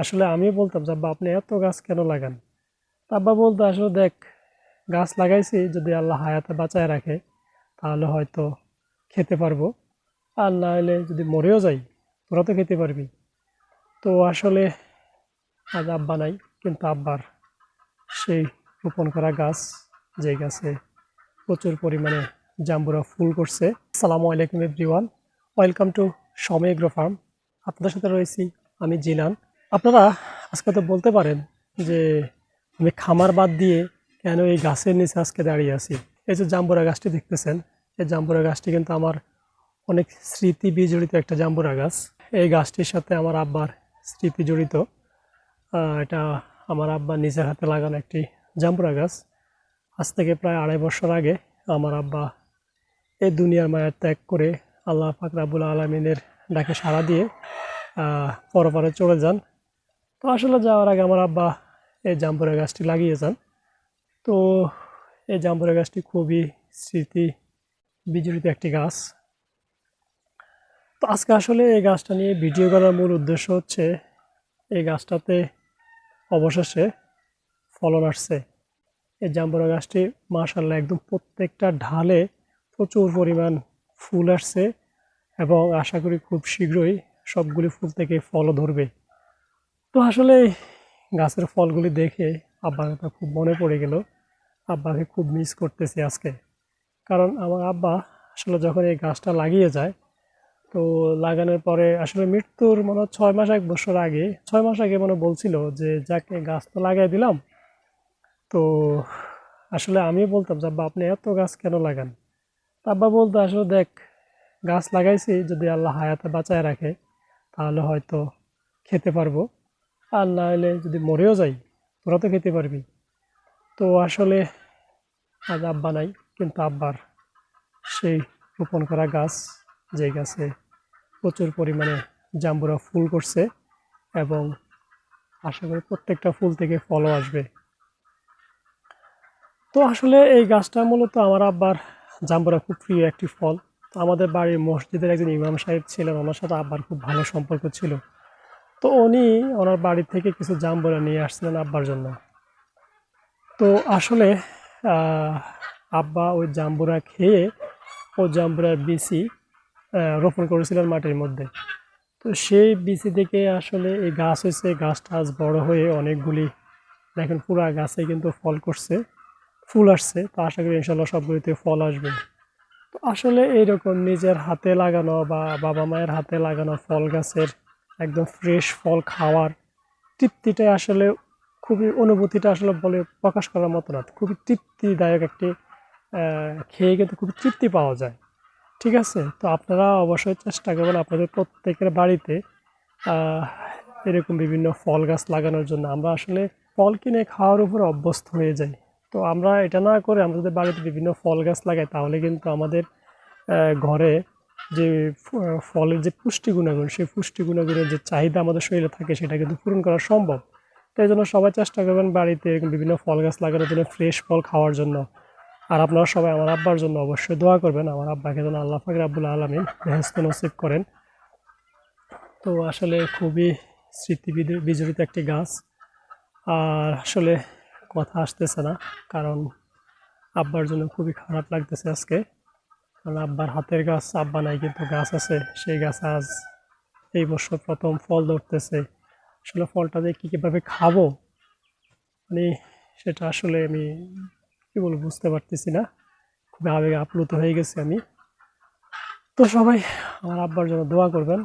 আসলে আমি বলতাম যে, আব্বা, আপনি এত গাছ কেন লাগান? আব্বা বলতো, আসলে দেখ, গাছ লাগাইছি, যদি আল্লাহ হায়াতে বাঁচায় রাখে, তাহলে হয়তো খেতে পারব। আর না হলে যদি মরেও যাই, তোরা তো খেতে পারবি। তো আসলে আজ আব্বা নাই, কিন্তু আব্বার সেই রোপণ করা গাছ, যে গাছে প্রচুর পরিমাণে জাম্বুরা ফুল করছে। আসসালামু আলাইকুম, everyone. Welcome to Somoy agro farm. আপনাদের সাথে রয়েছি আমি জিলান। আপনারা আজকে তো বলতে পারেন যে আমি খামার বাদ দিয়ে কেন এই গাছের নিচে আজকে দাঁড়িয়ে আছি? এই যে জাম্বুরা গাছটি দেখতেছেন, এই জাম্বুরা গাছটি কিন্তু আমার অনেক স্মৃতি বিজড়িত একটা জাম্বুরা গাছ। এই গাছটির সাথে আমার আব্বার স্মৃতি জড়িত এটা আমার আব্বা নিজের হাতে লাগানো একটি জাম্বুরা গাছ। আজ থেকে প্রায় আড়াই বছর আগে আমার আব্বা এই দুনিয়ার মায়ের ত্যাগ করে আল্লাহ ফাকরাবুল আলমিনের ডাকে সাড়া দিয়ে পরপারে চলে যান। তো আসলে যাওয়ার আগে আমার আব্বা এই জাম্বুরা গাছটি লাগিয়ে যান তো এই জাম্বুরা গাছটি খুবই স্মৃতি বিজড়িত একটি গাছ। তো আজকে আসলে এই গাছটা নিয়ে ভিডিও করার মূল উদ্দেশ্য হচ্ছে, এই গাছটাতে অবশেষে ফলন আসছে। এই জাম্বুরা গাছটি মাশাল্লাহ একদম প্রত্যেকটা ঢালে প্রচুর পরিমাণ ফুল আসছে এবং আশা করি খুব শীঘ্রই সবগুলি ফুল থেকে ফলও ধরবে। তো আসলে গাছের ফলগুলি দেখে আব্বার কথা খুব মনে পড়ে গেল। আব্বাকে খুব মিস করতেছি আজকে। কারণ আমার আব্বা আসলে যখন এই গাছটা লাগিয়ে যায়, তো লাগানোর পরে আসলে মৃত্যুর মনে ছয় মাস, এক বছর আগে, ছয় মাস আগে মনে বলছিল যে, যাকে গাছ তো লাগাই দিলাম। তো আসলে আমি বলতাম যে, আব্বা, আপনি এত গাছ কেন লাগান? আব্বা বলতো, আসলে দেখ, গাছ লাগাইছি, যদি আল্লাহ হায়াতে বাঁচায় রাখে, তাহলে হয়তো খেতে পারব। আর না হলে যদি মরেও যাই, তোরা তো খেতে পারবি। তো আসলে আজ আব্বা নাই, কিন্তু আব্বার সেই রোপণ করা গাছ, যে গাছে প্রচুর পরিমাণে জাম্বুরা ফুল করছে এবং আশা করি প্রত্যেকটা ফুল থেকে ফলও আসবে। তো আসলে এই গাছটা মূলত আমার আব্বার জাম্বুরা খুব প্রিয় একটি ফল। আমাদের বাড়ির মসজিদের একজন ইমাম সাহেব ছিলেন, ওনার সাথে আব্বার খুব ভালো সম্পর্ক ছিল। তো উনি ওনার বাড়ি থেকে কিছু জাম্বুরা নিয়ে আসছিলেন আব্বার জন্য। তো আসলে আব্বা ওই জাম্বুরা খেয়ে ও জাম্বুরার বিচি রোপণ করেছিলেন মাটির মধ্যে। তো সেই বিচি থেকে আসলে এই গাছ হয়েছে, গাছটা আজ বড় হয়ে অনেকগুলি, দেখেন পুরা গাছে কিন্তু ফল করছে, ফুল আসছে। তো আশা করি ইনশাল্লাহ সবগুলিতে ফল আসবে। তো আসলে এইরকম নিজের হাতে লাগানো বা বাবা মায়ের হাতে লাগানো ফল গাছের একদম ফ্রেশ ফল খাওয়ার তৃপ্তিটাই আসলে খুবই, অনুভূতিটা আসলে বলে প্রকাশ করার মতো না। খুবই তৃপ্তিদায়ক একটি খেয়ে কিন্তু খুবই তৃপ্তি পাওয়া যায়। ঠিক আছে? তো আপনারা অবশ্যই চেষ্টা করবেন আপনাদের প্রত্যেকের বাড়িতে এরকম বিভিন্ন ফল গাছ লাগানোর জন্য। আমরা আসলে ফল কিনে খাওয়ার উপর অভ্যস্ত হয়ে যাই। তো আমরা এটা না করে আমরা যদি বাড়িতে বিভিন্ন ফল গাছ লাগাই, তাহলে কিন্তু আমাদের ঘরে যে ফলের যে পুষ্টি গুণাগুণ সেই পুষ্টি গুণাগুণের যে চাহিদা আমাদের শরীরে থাকে সেটা কিন্তু পূরণ করা সম্ভব। তাই জন্য সবাই চেষ্টা করবেন বাড়িতে এরকম বিভিন্ন ফল গাছ লাগানোর জন্য ফ্রেশ ফল খাওয়ার জন্য। আর আপনারা সবাই আমার আব্বার জন্য অবশ্যই দোয়া করবেন। আমার আব্বাকে যেন আল্লাহ ফাকর আব্বুল আলমিন বেহেস্ত নসিব করেন। তো আসলে খুবই স্মৃতি বিজড়িত একটি গাছ। আর আসলে কথা আসতেছে না, কারণ আব্বার জন্য খুবই খারাপ লাগতেছে আজকে। কারণ আব্বার হাতের গাছ, আব্বা নাই কিন্তু গাছ আছে। সেই গাছ আজ এই বছর প্রথম ফল ধরতেছে। আসলে ফলটা দিয়ে কী কীভাবে খাব? মানে সেটা আসলে আমি কী বলব, বুঝতে পারতেছি না। খুবই আবেগে আপ্লুত হয়ে গেছি আমি। তো সবাই, আমার আব্বার জন্য দোয়া করবেন।